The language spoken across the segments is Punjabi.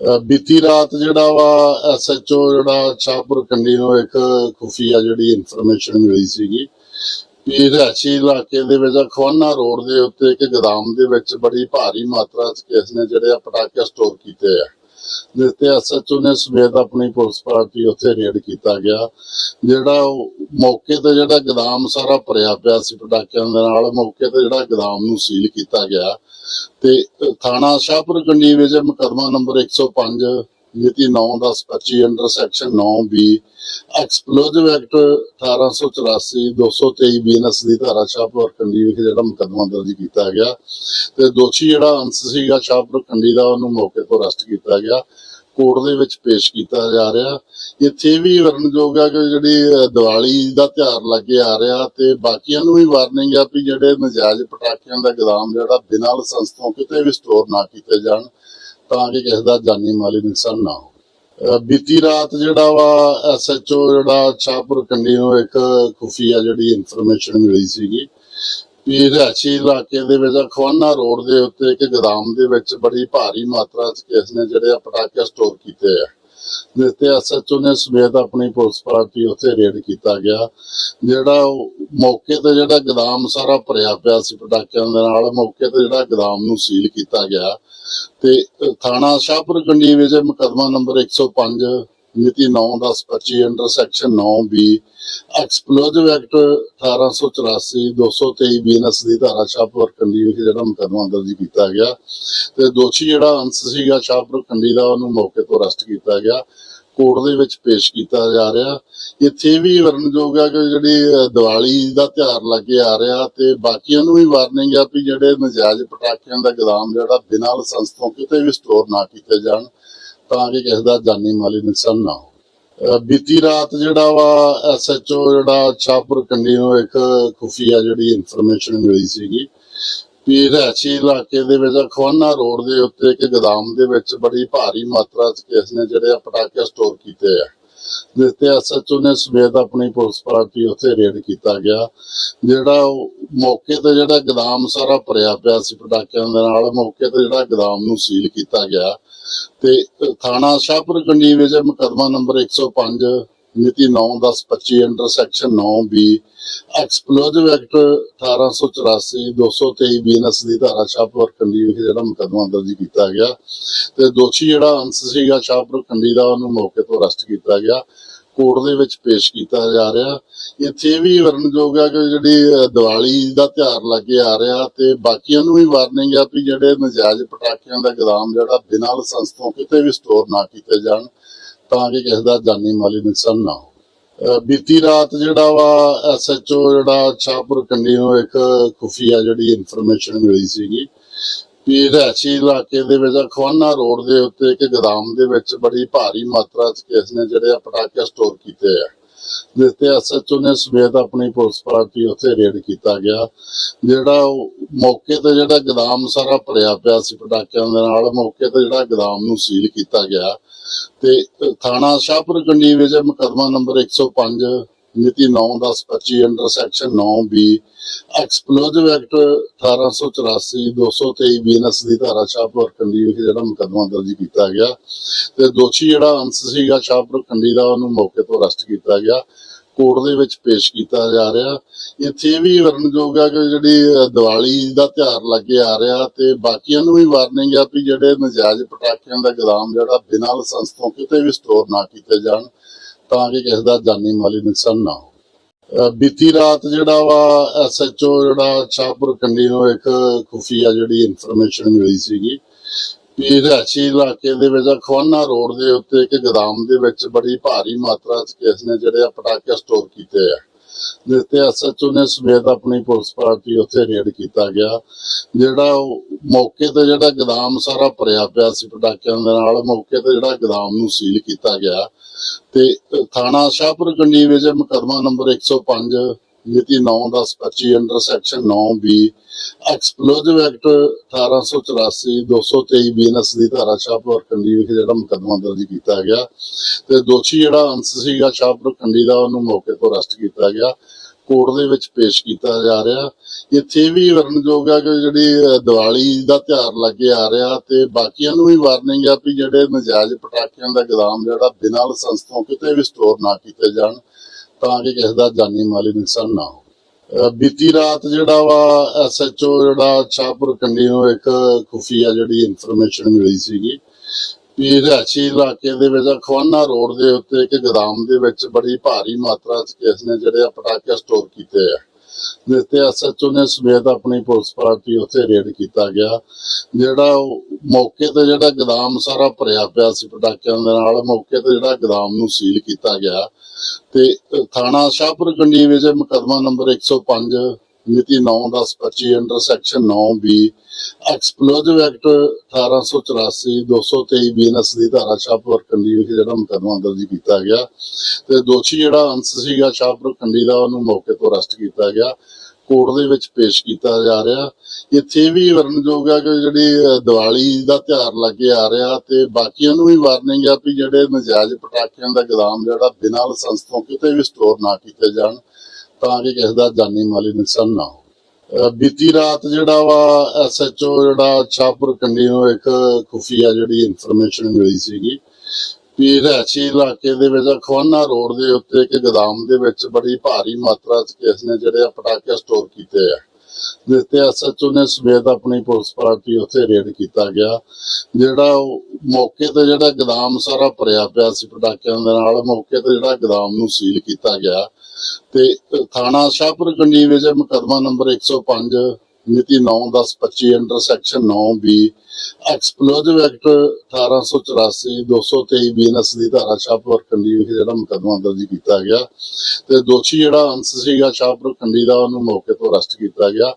ਅਹ ਬੀਤੀ ਰਾਤ ਜਿਹੜਾ ਵਾ ਐਸਐਚਓ ਜਿਹੜਾ ਸ਼ਾਹਪੁਰ ਕੰਡੀ ਨੂੰ ਇੱਕ ਖੁਫੀਆ ਜਿਹੜੀ ਇਨਫੋਰਮੇਸ਼ਨ ਮਿਲੀ ਸੀਗੀ ਵੀ ਰਿਹਾਇਸ਼ੀ ਇਲਾਕੇ ਦੇ ਵਿੱਚ ਖਵਾਨਾ ਰੋਡ ਦੇ ਉੱਤੇ ਇੱਕ ਗੋਦਾਮ ਦੇ ਵਿੱਚ ਬੜੀ ਭਾਰੀ ਮਾਤਰਾ ਚ ਕਿਸ ਨੇ ਜਿਹੜੇ ਆ ਪਟਾਕੇ ਸਟੋਰ ਕੀਤੇ ਆ। ਜਿਸ ਤੇ ਐਸਐਚਓ ਨੇ ਸਮੇਤ ਆਪਣੀ ਪੁਲਿਸ ਪਾਰਟੀ ਉੱਥੇ ਰੇਡ ਕੀਤਾ ਗਿਆ, ਜਿਹੜਾ ਮੌਕੇ ਤੇ ਜਿਹੜਾ ਗੋਦਾਮ ਸਾਰਾ ਭਰਿਆ ਪਿਆ ਸੀ ਪਟਾਕਿਆਂ ਦੇ ਨਾਲ, ਮੌਕੇ ਤੇ ਜਿਹੜਾ ਗੋਦਾਮ ਨੂੰ ਸੀਲ ਕੀਤਾ ਗਿਆ। ਤੇ ਥਾਣਾ ਸ਼ਾਹਪੁਰ ਕੰਡੀ ਵਿੱਚ ਮੁਕੱਦਮਾ ਨੰਬਰ 105 ਮਿਤੀ 9/10/25 under section 9 explosive act 1884 223 BNS ਦੀ ਧਾਰਾ ਸ਼ਾਹਪੁਰ ਕੰਡੀ ਵਿਖੇ ਜਿਹੜਾ ਮੁਕੱਦਮਾ ਦਰਜ ਕੀਤਾ ਗਿਆ। ਤੇ ਦੋਸ਼ੀ ਜਿਹੜਾ ਅੰਸ ਸੀਗਾ ਸ਼ਾਹਪੁਰ ਕੰਡੀ ਦਾ, ਉਹਨੂੰ ਮੌਕੇ ਤੋਂ ਅਰੈਸਟ ਕੀਤਾ ਗਿਆ। ਕੋਰਟ ਦੇ ਵਿੱਚ ਪੇਸ਼ ਕੀਤਾ ਜਾ ਰਿਹਾ। ਇੱਥੇ ਵੀ ਵਰਣਯੋਗ ਹੈ ਕਿ ਜਿਹੜੀ ਦੀਵਾਲੀ ਦਾ ਤਿਉਹਾਰ ਲੱਗੇ ਆ ਰਿਹਾ ਤੇ ਬਾਕੀਆਂ ਨੂੰ ਵੀ ਵਾਰਨਿੰਗ ਆ ਵੀ ਜਿਹੜੇ ਨਜਾਇਜ਼ ਪਟਾਕਿਆਂ ਦਾ ਗੋਦਾਮ ਜਿਹੜਾ ਬਿਨਾਂ ਲਾਇਸੈਂਸ ਤੋਂ ਕਿਤੇ ਵੀ ਸਟੋਰ ਨਾ ਕੀਤੇ ਜਾਣ ਤਾਂ ਕਿ ਕਿਸੇ ਦਾ ਜਾਨੀ ਮਾਲੀ ਨੁਕਸਾਨ ਨਾ ਹੋ ਬੀਤੀ ਰਾਤ ਜਿਹੜਾ ਵਾ ਐਸਐਚਓ ਜਿਹੜਾ ਸ਼ਾਹਪੁਰ ਕੰਡੀ ਨੂੰ ਇੱਕ ਖੁਫੀਆ ਜਿਹੜੀ ਇਨਫੋਰਮੇਸ਼ਨ ਮਿਲੀ ਸੀਗੀ ਵੀ ਰਿਹਾਇਸ਼ੀ ਇਲਾਕੇ ਦੇ ਵਿੱਚ ਖਵਾਨਾ ਰੋਡ ਦੇ ਉੱਤੇ ਇੱਕ ਗੋਦਾਮ ਦੇ ਵਿੱਚ ਬੜੀ ਭਾਰੀ ਮਾਤਰਾ ਚ ਕਿਸ ਨੇ ਜਿਹੜੇ ਆ ਪਟਾਕੇ ਸਟੋਰ ਕੀਤੇ ਆ। ਜਿਸ ਤੇ ਐਸਐਚਓ ਨੇ ਸਮੇਤ ਆਪਣੀ ਪੁਲਿਸ ਪਾਰਟੀ ਉੱਥੇ ਰੇਡ ਕੀਤਾ ਗਿਆ, ਜਿਹੜਾ ਮੌਕੇ ਤੇ ਜਿਹੜਾ ਗੋਦਾਮ ਸਾਰਾ ਭਰਿਆ ਪਿਆ ਸੀ ਪਟਾਕਿਆਂ ਦੇ ਨਾਲ, ਮੌਕੇ ਤੇ ਜਿਹੜਾ ਗੋਦਾਮ ਨੂੰ ਸੀਲ ਕੀਤਾ ਗਿਆ। ਤੇ ਥਾਣਾ ਸ਼ਾਹਪੁਰ ਕੰਡੀ ਵਿੱਚ ਮੁਕੱਦਮਾ ਨੰਬਰ 105 ਮਿਤੀ 9/10/25 under section 9 explosive act 1884 223 BNS ਦੀ ਧਾਰਾ ਸ਼ਾਹਪੁਰ ਕੰਡੀ ਵਿਖੇ ਜਿਹੜਾ ਮੁਕੱਦਮਾ ਦਰਜ ਕੀਤਾ ਗਿਆ। ਤੇ ਦੋਸ਼ੀ ਜਿਹੜਾ ਅੰਸ ਸੀਗਾ ਸ਼ਾਹਪੁਰ ਕੰਡੀ ਦਾ, ਉਹਨੂੰ ਮੌਕੇ ਤੋਂ ਅਰੈਸਟ ਕੀਤਾ ਗਿਆ। ਕੋਰਟ ਦੇ ਵਿੱਚ ਪੇਸ਼ ਕੀਤਾ ਜਾ ਰਿਹਾ। ਇੱਥੇ ਵੀ ਵਰਣਯੋਗ ਹੈ ਕਿ ਜਿਹੜੀ ਦੀਵਾਲੀ ਦਾ ਤਿਉਹਾਰ ਲੱਗੇ ਆ ਰਿਹਾ ਤੇ ਬਾਕੀਆਂ ਨੂੰ ਵੀ ਵਾਰਨਿੰਗ ਆ ਵੀ ਜਿਹੜੇ ਨਜਾਇਜ਼ ਪਟਾਕਿਆਂ ਦਾ ਗੋਦਾਮ ਜਿਹੜਾ ਬਿਨਾਂ ਲਾਇਸੈਂਸ ਤੋਂ ਕਿਤੇ ਵੀ ਸਟੋਰ ਨਾ ਕੀਤੇ ਜਾਣ। ਤਾਂ ਕਿ ਕਿਸੇ ਦਾ ਜਾਨੀ ਮਾਲੀ ਨੁਕਸਾਨ ਨਾ ਹੋ ਬੀਤੀ ਰਾਤ ਜਿਹੜਾ ਵਾ ਐਸਐਚਓ ਜਿਹੜਾ ਸ਼ਾਹਪੁਰ ਕੰਡੀ ਨੂੰ ਇੱਕ ਖੁਫੀਆ ਜਿਹੜੀ ਇਨਫੋਰਮੇਸ਼ਨ ਮਿਲੀ ਸੀਗੀ ਵੀ ਰਿਹਾਇਸ਼ੀ ਇਲਾਕੇ ਦੇ ਵਿੱਚ ਖਵਾਨਾ ਰੋਡ ਦੇ ਉੱਤੇ ਇੱਕ ਗੋਦਾਮ ਦੇ ਵਿੱਚ ਬੜੀ ਭਾਰੀ ਮਾਤਰਾ ਚ ਕਿਸ ਨੇ ਜਿਹੜੇ ਪਟਾਕੇ ਸਟੋਰ ਕੀਤੇ ਆ। ਜਿਸ ਐਸਐਚਓ ਨੇ ਸਮੇਤ ਆਪਣੀ ਪੁਲਿਸ ਪਾਰਟੀ ਉੱਥੇ ਰੇਡ ਕੀਤਾ ਗਿਆ, ਜਿਹੜਾ ਮੌਕੇ ਤੇ ਜਿਹੜਾ ਗੋਦਾਮ ਸਾਰਾ ਭਰਿਆ ਪਿਆ ਸੀ ਪਟਾਕਿਆਂ ਦੇ ਨਾਲ, ਮੌਕੇ ਤੇ ਜਿਹੜਾ ਗੋਦਾਮ ਨੂੰ ਸੀਲ ਕੀਤਾ ਗਿਆ। ਤੇ ਥਾਣਾ ਸ਼ਾਹਪੁਰ ਕੰਡੀ ਵਿੱਚ ਮੁਕੱਦਮਾ ਨੰਬਰ 105 ਮਿਤੀ 9/10/25 under section 9 B explosive act 1884 223 BNS ਦੀ ਧਾਰਾ ਸ਼ਾਹਪੁਰ ਕੰਡੀ ਵਿਖੇ ਜਿਹੜਾ ਮੁਕੱਦਮਾ ਦਰਜ ਕੀਤਾ ਗਿਆ। ਤੇ ਦੋਸ਼ੀ ਜਿਹੜਾ ਅੰਸ ਸੀਗਾ ਸ਼ਾਹਪੁਰ ਕੰਡੀ ਦਾ, ਉਹਨੂੰ ਮੌਕੇ ਤੋਂ ਅਰੈਸਟ ਕੀਤਾ ਗਿਆ। ਕੋਰਟ ਦੇ ਵਿੱਚ ਪੇਸ਼ ਕੀਤਾ ਜਾ ਰਿਹਾ। ਇੱਥੇ ਵੀ ਵਰਣਯੋਗ ਹੈ ਕਿ ਜਿਹੜੀ ਦੀਵਾਲੀ ਦਾ ਤਿਉਹਾਰ ਲੱਗੇ ਆ ਰਿਹਾ ਤੇ ਬਾਕੀਆਂ ਨੂੰ ਵੀ ਵਾਰਨਿੰਗ ਆ ਵੀ ਜਿਹੜੇ ਨਜਾਇਜ਼ ਪਟਾਕਿਆਂ ਦਾ ਗੋਦਾਮ ਜਿਹੜਾ ਬਿਨਾਂ ਲਾਇਸੈਂਸ ਤੋਂ ਕਿਤੇ ਵੀ ਸਟੋਰ ਨਾ ਕੀਤੇ ਜਾਣ ਤਾਂ ਕਿ ਕਿਸੇ ਦਾ ਜਾਨੀ ਮਾਲੀ ਨੁਕਸਾਨ ਨਾ ਹੋ ਬੀਤੀ ਰਾਤ ਜਿਹੜਾ ਵਾ ਐਸਐਚਓ ਜਿਹੜਾ ਸ਼ਾਹਪੁਰ ਕੰਡੀ ਨੂੰ ਇੱਕ ਖੁਫੀਆ ਜਿਹੜੀ ਇਨਫੋਰਮੇਸ਼ਨ ਮਿਲੀ ਸੀਗੀ ਵੀ ਰਿਹਾਇਸ਼ੀ ਇਲਾਕੇ ਦੇ ਵਿੱਚ, ਖਵਾਨਾ ਰੋਡ ਦੇ ਉੱਤੇ ਇੱਕ ਗੋਦਾਮ ਦੇ ਵਿੱਚ ਬੜੀ ਭਾਰੀ ਮਾਤਰਾ ਚ ਕਿਸ ਨੇ ਜਿਹੜੇ ਆ ਪਟਾਕੇ ਸਟੋਰ ਕੀਤੇ ਆ। ਜਿਸ ਤੇ ਐਸਐਚਓ ਨੇ ਸਮੇਤ ਆਪਣੀ ਪੁਲਿਸ ਪਾਰਟੀ ਉੱਥੇ ਰੇਡ ਕੀਤਾ ਗਿਆ, ਜਿਹੜਾ ਮੌਕੇ ਤੇ ਜਿਹੜਾ ਗੋਦਾਮ ਸਾਰਾ ਭਰਿਆ ਪਿਆ ਸੀ ਪਟਾਕਿਆਂ ਦੇ ਨਾਲ, ਮੌਕੇ ਤੇ ਜਿਹੜਾ ਗੋਦਾਮ ਨੂੰ ਸੀਲ ਕੀਤਾ ਗਿਆ ਤੇ ਥਾਣਾ ਸ਼ਾਹਪੁਰ ਕੰਡੀ ਵਿੱਚ ਮੁਕੱਦਮਾ ਨੰਬਰ 105 ਮਿਤੀ 9/10/25 under section 9 explosive act 1884 223 BNS ਦੀ ਧਾਰਾ ਸ਼ਾਹਪੁਰ ਕੰਡੀ ਵਿਖੇ ਜਿਹੜਾ ਮੁਕੱਦਮਾ ਦਰਜ ਕੀਤਾ ਗਿਆ ਤੇ ਦੋਸ਼ੀ ਜਿਹੜਾ ਅੰਸ ਸੀਗਾ ਸ਼ਾਹਪੁਰ ਕੰਡੀ ਦਾ ਉਹਨੂੰ ਮੌਕੇ ਤੋਂ ਅਰੈਸਟ ਕੀਤਾ ਗਿਆ। ਕੋਰਟ ਦੇ ਵਿੱਚ ਪੇਸ਼ ਕੀਤਾ ਜਾ ਰਿਹਾ। ਇੱਥੇ ਵੀ ਵਰਣਯੋਗ ਹੈ ਕਿ ਜਿਹੜੀ ਦੀਵਾਲੀ ਦਾ ਤਿਉਹਾਰ ਲੱਗੇ ਆ ਰਿਹਾ ਤੇ ਬਾਕੀਆਂ ਨੂੰ ਵੀ ਵਾਰਨਿੰਗ ਆ ਵੀ ਜਿਹੜੇ ਨਜਾਇਜ਼ ਪਟਾਕਿਆਂ ਦਾ ਗੋਦਾਮ ਜਿਹੜਾ ਬਿਨਾਂ ਲਾਇਸੈਂਸ ਤੋਂ ਕਿਤੇ ਵੀ ਸਟੋਰ ਨਾ ਕੀਤੇ ਜਾਣ। ਤਾਂ ਕਿ ਕਿਸੇ ਦਾ ਜਾਨੀ ਮਾਲੀ ਨੁਕਸਾਨ ਨਾ ਹੋ ਬੀਤੀ ਰਾਤ ਜਿਹੜਾ ਵਾ ਐਸਐਚਓ ਜਿਹੜਾ ਸ਼ਾਹਪੁਰ ਕੰਡੀ ਨੂੰ ਇੱਕ ਖੁਫੀਆ ਜਿਹੜੀ ਇਨਫੋਰਮੇਸ਼ਨ ਮਿਲੀ ਸੀਗੀ ਵੀ ਰਿਹਾਇਸ਼ੀ ਇਲਾਕੇ ਦੇ ਵਿੱਚ ਖਵਾਨਾ ਰੋਡ ਦੇ ਉੱਤੇ ਇੱਕ ਗੋਦਾਮ ਦੇ ਵਿੱਚ ਬੜੀ ਭਾਰੀ ਮਾਤਰਾ ਚ ਕਿਸ ਨੇ ਜਿਹੜੇ ਆ ਪਟਾਕੇ ਸਟੋਰ ਕੀਤੇ ਆ। ਜਿਸ ਤੇ ਐਸਐਚਓ ਨੇ ਸਮੇਤ ਆਪਣੀ ਪੁਲਿਸ ਪਾਰਟੀ ਉੱਥੇ ਰੇਡ ਕੀਤਾ ਗਿਆ, ਜਿਹੜਾ ਮੌਕੇ ਤੇ ਜਿਹੜਾ ਗੋਦਾਮ ਸਾਰਾ ਭਰਿਆ ਪਿਆ ਸੀ ਪਟਾਕਿਆਂ ਦੇ ਨਾਲ, ਮੌਕੇ ਤੇ ਜਿਹੜਾ ਗੋਦਾਮ ਨੂੰ ਸੀਲ ਕੀਤਾ ਗਿਆ ਤੇ ਥਾਣਾ ਸ਼ਾਹਪੁਰ ਕੰਡੀ ਵਿੱਚ ਮੁਕੱਦਮਾ ਨੰਬਰ 105 ਮਿਤੀ 9/10/25 under section 9 explosive act 1884 223 BNS ਦੀ ਧਾਰਾ ਸ਼ਾਹਪੁਰ ਕੰਡੀ ਵਿਖੇ ਜਿਹੜਾ ਮੁਕੱਦਮਾ ਦਰਜ ਕੀਤਾ ਗਿਆ। ਤੇ ਦੋਸ਼ੀ ਜਿਹੜਾ ਅੰਸ ਸੀਗਾ ਸ਼ਾਹਪੁਰ ਕੰਡੀ ਦਾ, ਉਹਨੂੰ ਮੌਕੇ ਤੋਂ ਅਰੈਸਟ ਕੀਤਾ ਗਿਆ। ਕੋਰਟ ਦੇ ਵਿੱਚ ਪੇਸ਼ ਕੀਤਾ ਜਾ ਰਿਹਾ। ਇੱਥੇ ਵੀ ਵਰਣਯੋਗ ਹੈ ਕਿ ਜਿਹੜੀ ਦੀਵਾਲੀ ਦਾ ਤਿਉਹਾਰ ਲੱਗੇ ਆ ਰਿਹਾ ਤੇ ਬਾਕੀਆਂ ਨੂੰ ਵੀ ਵਾਰਨਿੰਗ ਆ ਵੀ ਜਿਹੜੇ ਨਜਾਇਜ਼ ਪਟਾਕਿਆਂ ਦਾ ਗੋਦਾਮ ਜਿਹੜਾ ਬਿਨਾਂ ਲਾਇਸੈਂਸ ਤੋਂ ਕਿਤੇ ਵੀ ਸਟੋਰ ਨਾ ਕੀਤੇ ਜਾਣ। ਤਾਂ ਕਿ ਕਿਸੇ ਦਾ ਜਾਨੀ ਮਾਲੀ ਨੁਕਸਾਨ ਨਾ ਹੋ ਬੀਤੀ ਰਾਤ ਜਿਹੜਾ ਵਾ ਐਸਐਚਓ ਜਿਹੜਾ ਸ਼ਾਹਪੁਰ ਕੰਡੀ ਨੂੰ ਇੱਕ ਖੁਫੀਆ ਜਿਹੜੀ ਇਨਫੋਰਮੇਸ਼ਨ ਮਿਲੀ ਸੀਗੀ, ਵੀ ਰਿਹਾਇਸ਼ੀ ਇਲਾਕੇ ਦੇ ਵਿੱਚ ਖਵਾਨਾ ਰੋਡ ਦੇ ਉੱਤੇ ਇੱਕ ਗੋਦਾਮ ਦੇ ਵਿੱਚ ਬੜੀ ਭਾਰੀ ਮਾਤਰਾ ਚ ਕਿਸ ਨੇ ਜਿਹੜੇ ਪਟਾਕੇ ਸਟੋਰ ਕੀਤੇ ਆ। ਜਿਸ ਐਸਐਚਓ ਨੇ ਸਮੇਤ ਆਪਣੀ ਪੁਲਿਸ ਪਾਰਟੀ ਉੱਥੇ ਰੇਡ ਕੀਤਾ ਗਿਆ, ਜਿਹੜਾ ਉਹ ਮੌਕੇ ਤੇ ਜਿਹੜਾ ਗੋਦਾਮ ਸਾਰਾ ਭਰਿਆ ਪਿਆ ਸੀ ਪਟਾਕਿਆਂ ਦੇ ਨਾਲ, ਮੌਕੇ ਤੇ ਜਿਹੜਾ ਗੋਦਾਮ ਨੂੰ ਸੀਲ ਕੀਤਾ ਗਿਆ। ਤੇ ਥਾਣਾ ਸ਼ਾਹਪੁਰ ਕੰਡੀ ਵਿੱਚ ਮੁਕੱਦਮਾ ਨੰਬਰ 105 ਮਿਤੀ 9/10/25 under section 9 B explosive act 1884 223 BNS ਦੀ ਧਾਰਾ ਸ਼ਾਹਪੁਰ ਕੰਡੀ ਵਿੱਚ ਜਿਹੜਾ ਮੁਕੱਦਮਾ ਦਰਜ ਕੀਤਾ ਗਿਆ। ਤੇ ਦੋਸ਼ੀ ਜਿਹੜਾ ਅੰਸ ਸੀਗਾ ਸ਼ਾਹਪੁਰ ਕੰਡੀ ਦਾ, ਉਹਨੂੰ ਮੌਕੇ ਤੋਂ ਅਰੈਸਟ ਕੀਤਾ ਗਿਆ। ਕੋਰਟ ਦੇ ਵਿੱਚ ਪੇਸ਼ ਕੀਤਾ ਜਾ ਰਿਹਾ। ਇੱਥੇ ਵੀ ਵਰਣਯੋਗ ਹੈ ਕਿ ਜਿਹੜੀ ਦੀਵਾਲੀ ਦਾ ਤਿਉਹਾਰ ਲੱਗੇ ਆ ਰਿਹਾ ਤੇ ਬਾਕੀਆਂ ਨੂੰ ਵੀ ਵਾਰਨਿੰਗ ਆ ਵੀ ਜਿਹੜੇ ਨਜਾਇਜ਼ ਪਟਾਕਿਆਂ ਦਾ ਗੋਦਾਮ ਜਿਹੜਾ ਬਿਨਾਂ ਲਾਇਸੈਂਸ ਤੋਂ ਕਿਤੇ ਵੀ ਸਟੋਰ ਨਾ ਕੀਤੇ ਜਾਣ। ਤਾਂ ਕਿ ਕਿਸੇ ਦਾ ਜਾਨੀ ਮਾਲੀ ਨੁਕਸਾਨ ਨਾ ਹੋ ਬੀਤੀ ਰਾਤ ਜਿਹੜਾ ਵਾ ਐਸਐਚਓ ਜਿਹੜਾ ਸ਼ਾਹਪੁਰ ਕੰਡੀ ਨੂੰ ਇੱਕ ਖੁਫੀਆ ਜਿਹੜੀ ਇਨਫੋਰਮੇਸ਼ਨ ਮਿਲੀ ਸੀਗੀ ਵੀ ਰਿਹਾਇਸ਼ੀ ਇਲਾਕੇ ਦੇ ਵਿੱਚ ਖਵਾਨਾ ਰੋਡ ਦੇ ਉੱਤੇ ਇੱਕ ਗੋਦਾਮ ਦੇ ਵਿੱਚ ਬੜੀ ਭਾਰੀ ਮਾਤਰਾ ਚ ਕਿਸ ਨੇ ਜਿਹੜੇ ਪਟਾਕੇ ਸਟੋਰ ਕੀਤੇ ਆ। ਜਿਸ ਤੇ ਐਸਐਚਓ ਨੇ ਸਮੇਤ ਆਪਣੀ ਪੁਲਿਸ ਪਾਰਟੀ ਉੱਥੇ ਰੇਡ ਕੀਤਾ ਗਿਆ, ਜਿਹੜਾ ਮੌਕੇ ਤੇ ਜਿਹੜਾ ਗੋਦਾਮ ਸਾਰਾ ਭਰਿਆ ਪਿਆ ਸੀ ਪਟਾਕਿਆਂ ਦੇ ਨਾਲ, ਮੌਕੇ ਤੇ ਜਿਹੜਾ ਗੋਦਾਮ ਨੂੰ ਸੀਲ ਕੀਤਾ ਗਿਆ ਤੇ ਥਾਣਾ ਸ਼ਾਹਪੁਰ ਕੰਡੀ ਵਿੱਚ ਮੁਕੱਦਮਾ ਨੰਬਰ 105 ਮਿਤੀ 9/10/25 under section 9 explosive act 1884 223 BNS ਦੀ ਧਾਰਾ ਸ਼ਾਹਪੁਰ ਕੰਡੀ ਵਿੱਚ ਜਿਹੜਾ ਮੁਕੱਦਮਾ ਦਰਜ ਕੀਤਾ ਗਿਆ ਤੇ ਦੋਸ਼ੀ ਜਿਹੜਾ ਅੰਸ ਸੀਗਾ ਸ਼ਾਹਪੁਰ ਕੰਡੀ ਦਾ ਉਹਨੂੰ ਮੌਕੇ ਤੋਂ ਅਰੈਸਟ ਕੀਤਾ ਗਿਆ।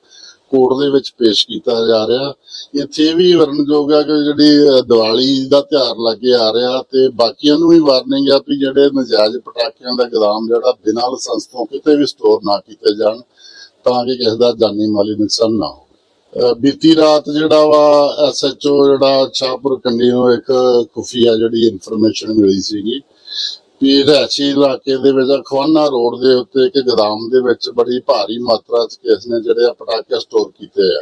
ਕੋਰਟ ਦੇ ਵਿੱਚ ਪੇਸ਼ ਕੀਤਾ ਜਾ ਰਿਹਾ। ਇੱਥੇ ਵੀ ਵਰਣਯੋਗ ਹੈ ਕਿ ਜਿਹੜੀ ਦੀਵਾਲੀ ਦਾ ਤਿਉਹਾਰ ਲੱਗੇ ਆ ਰਿਹਾ ਤੇ ਬਾਕੀਆਂ ਨੂੰ ਵੀ ਵਾਰਨਿੰਗ ਆ ਵੀ ਜਿਹੜੇ ਨਜਾਇਜ਼ ਪਟਾਕਿਆਂ ਦਾ ਗੋਦਾਮ ਜਿਹੜਾ ਬਿਨਾਂ ਲਾਇਸੈਂਸ ਤੋਂ ਕਿਤੇ ਵੀ ਸਟੋਰ ਨਾ ਕੀਤੇ ਜਾਣ। ਤਾਂ ਕਿ ਕਿਸੇ ਦਾ ਜਾਨੀ ਮਾਲੀ ਨੁਕਸਾਨ ਨਾ ਹੋ ਬੀਤੀ ਰਾਤ ਜਿਹੜਾ ਵਾ ਐਸਐਚਓ ਜਿਹੜਾ ਸ਼ਾਹਪੁਰ ਕੰਡੀ ਨੂੰ ਇੱਕ ਖੁਫੀਆ ਜਿਹੜੀ ਇਨਫੋਰਮੇਸ਼ਨ ਮਿਲੀ ਸੀਗੀ ਵੀ ਰਿਹਾਇਸ਼ੀ ਇਲਾਕੇ ਦੇ ਵਿੱਚ ਖਵਾਨਾ ਰੋਡ ਦੇ ਉੱਤੇ ਇੱਕ ਗੋਦਾਮ ਦੇ ਵਿੱਚ ਬੜੀ ਭਾਰੀ ਮਾਤਰਾ ਚ ਕਿਸ ਨੇ ਜਿਹੜੇ ਪਟਾਕੇ ਸਟੋਰ ਕੀਤੇ ਆ।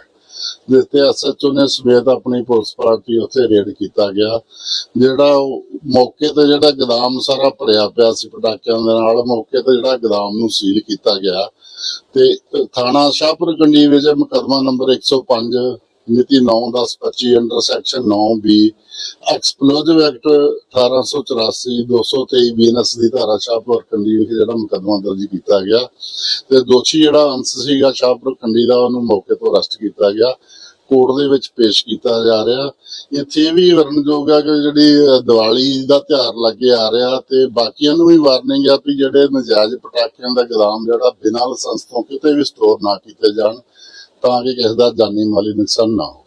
ਜਿਸ ਤੇ ਐਸਐਚਓ ਨੇ ਸਮੇਤ ਆਪਣੀ ਪੁਲਿਸ ਪਾਰਟੀ ਉੱਥੇ ਰੇਡ ਕੀਤਾ ਗਿਆ, ਜਿਹੜਾ ਮੌਕੇ ਤੇ ਜਿਹੜਾ ਗੋਦਾਮ ਸਾਰਾ ਭਰਿਆ ਪਿਆ ਸੀ ਪਟਾਕਿਆਂ ਦੇ ਨਾਲ, ਮੌਕੇ ਤੇ ਜਿਹੜਾ ਗੋਦਾਮ ਨੂੰ ਸੀਲ ਕੀਤਾ ਗਿਆ ਤੇ ਥਾਣਾ ਸ਼ਾਹਪੁਰ ਕੰਡੀ ਵਿੱਚ ਮੁਕੱਦਮਾ ਨੰਬਰ 105 ਮਿਤੀ 9/10/25 under section 9 explosive act 1884 223 BNS ਦੀ ਧਾਰਾ ਸ਼ਾਹਪੁਰ ਕੰਡੀ ਵਿੱਚ ਜਿਹੜਾ ਮੁਕੱਦਮਾ ਦਰਜ ਕੀਤਾ ਗਿਆ ਤੇ ਦੋਸ਼ੀ ਜਿਹੜਾ ਅੰਸ ਸੀਗਾ ਸ਼ਾਹਪੁਰ ਕੰਡੀ ਦਾ ਉਹਨੂੰ ਮੌਕੇ ਤੋਂ ਅਰੈਸਟ ਕੀਤਾ ਗਿਆ। ਕੋਰਟ ਦੇ ਵਿੱਚ ਪੇਸ਼ ਕੀਤਾ ਜਾ ਰਿਹਾ। ਇੱਥੇ ਵੀ ਵਰਣਯੋਗ ਹੈ ਕਿ ਜਿਹੜੀ ਦੀਵਾਲੀ ਦਾ ਤਿਉਹਾਰ ਲੱਗੇ ਆ ਰਿਹਾ ਤੇ ਬਾਕੀਆਂ ਨੂੰ ਵੀ ਵਾਰਨਿੰਗ ਆ ਵੀ ਜਿਹੜੇ ਨਜਾਇਜ਼ ਪਟਾਕਿਆਂ ਦਾ ਗੋਦਾਮ ਜਿਹੜਾ ਬਿਨਾਂ ਲਾਇਸੈਂਸ ਤੋਂ ਕਿਤੇ ਵੀ ਸਟੋਰ ਨਾ ਕੀਤੇ ਜਾਣ। ਤਾਂ ਕਿ ਕਿਸੇ ਦਾ ਜਾਨੀ ਮਾਲੀ ਨੁਕਸਾਨ ਨਾ ਹੋ